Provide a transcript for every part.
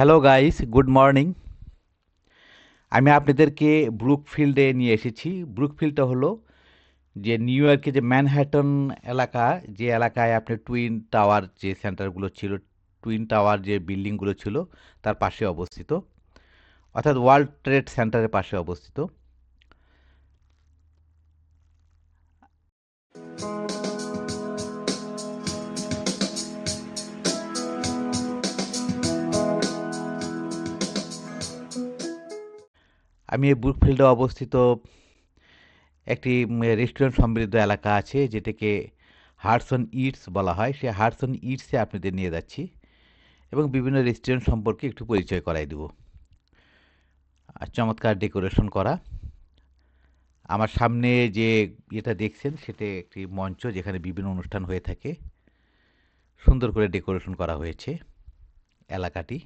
Hello guys good morning আমি আপনাদেরকে ব্রুকফিল্ডে নিয়ে এসেছি। ব্রুকফিল্ডটা হলো যে নিউ ইয়র্কে যে ম্যানহ্যাটন এলাকা, যে এলাকায় আপনি টুইন টাওয়ার যে সেন্টারগুলো ছিল টুইন টাওয়ার যে বিল্ডিংগুলো ছিল, তার পাশে অবস্থিত। অর্থাৎ ওয়ার্ল্ড ট্রেড সেন্টারের পাশে অবস্থিত। আমি এই ব্রুকফিল্ডে অবস্থিত একটি রেস্টুরেন্ট সমৃদ্ধ এলাকা আছে, যেটাকে হার্সন ইটস বলা হয়। সেই হার্সন ইটসে আপনাদের নিয়ে যাচ্ছি এবং বিভিন্ন রেস্টুরেন্ট সম্পর্কে একটু পরিচয় করাই দেব। আর চমৎকার ডেকোরেশন করা। আমার সামনে যে এটা দেখছেন, সেটা একটি মঞ্চ যেখানে বিভিন্ন অনুষ্ঠান হয়ে থাকে। সুন্দর করে ডেকোরেশন করা হয়েছে এলাকাটি।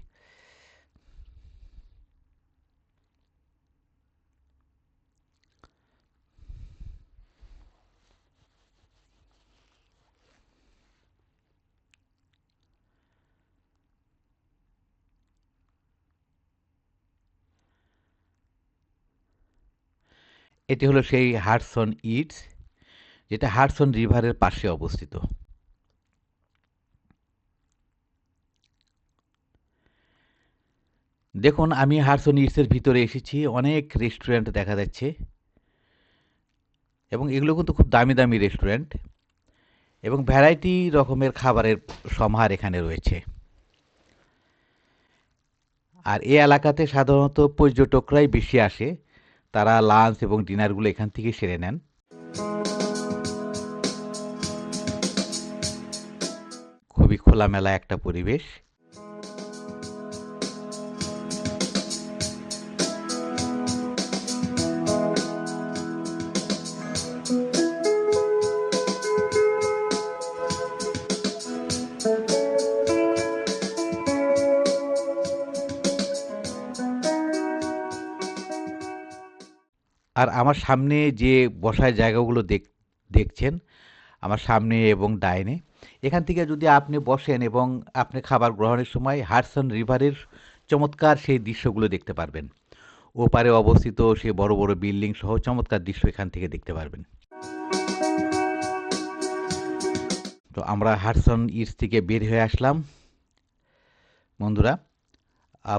এটি হলো সেই হার্সন ইটস যেটা হার্সন রিভারের পাশে অবস্থিত। দেখুন, আমি হার্সন ইটসের ভিতরে এসেছি, অনেক রেস্টুরেন্ট দেখা যাচ্ছে। এবং এগুলো কিন্তু খুব দামি দামি রেস্টুরেন্ট। এবং ভ্যারাইটি রকমের খাবারের সমাহার এখানে রয়েছে। আর এ এলাকাতে সাধারণত পর্যটকরাই বেশি আসে। তারা লাঞ্চ এবং ডিনারগুলো এখান থেকে সেরে নেন। খুবই খোলামেলা একটা পরিবেশ। আর আমার সামনে যে বসার জায়গাগুলো দেখ, দেখছেন, আমার সামনে এবং ডাইনে, এখান থেকে যদি আপনি বসেন এবং আপনি খাবার গ্রহণের সময় হারসন রিভারের চমৎকার সেই দৃশ্যগুলো দেখতে পারবেন। ওপারে অবস্থিত সেই বড় বড় বিল্ডিং সহ চমৎকার দৃশ্য এখান থেকে দেখতে পারবেন। তো আমরা হারসন ইস্ট থেকে বের হয়ে আসলাম। বন্ধুরা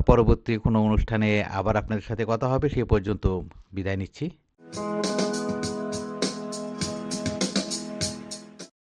পরবর্তী কোনো অনুষ্ঠানে আবার আপনাদের সাথে কথা হবে সে পর্যন্ত বিদায় নিচ্ছি।